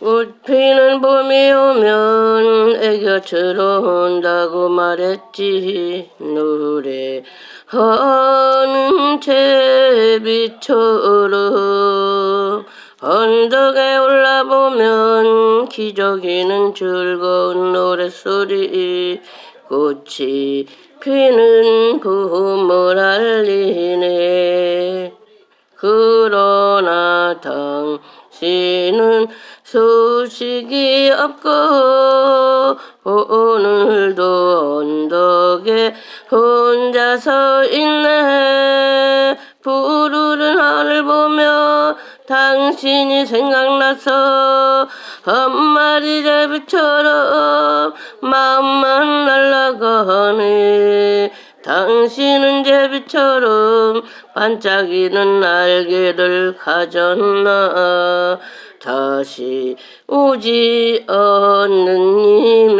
꽃 피는 봄이 오면 애교처럼 온다고 말했지. 노래 하는 제비처럼 언덕에 올라보면 기저귀는 즐거운 노랫소리 꽃이 피는 봄을 알리네 그러나 당신은 소식이 없고 오늘도 언덕에 혼자 서 있네. 푸르른 하늘 보며 당신이 생각나서 한 마리 제비처럼 마음만 날아가네 당신은 제비처럼 반짝이는 날개를 가졌나? 다시 오지 않는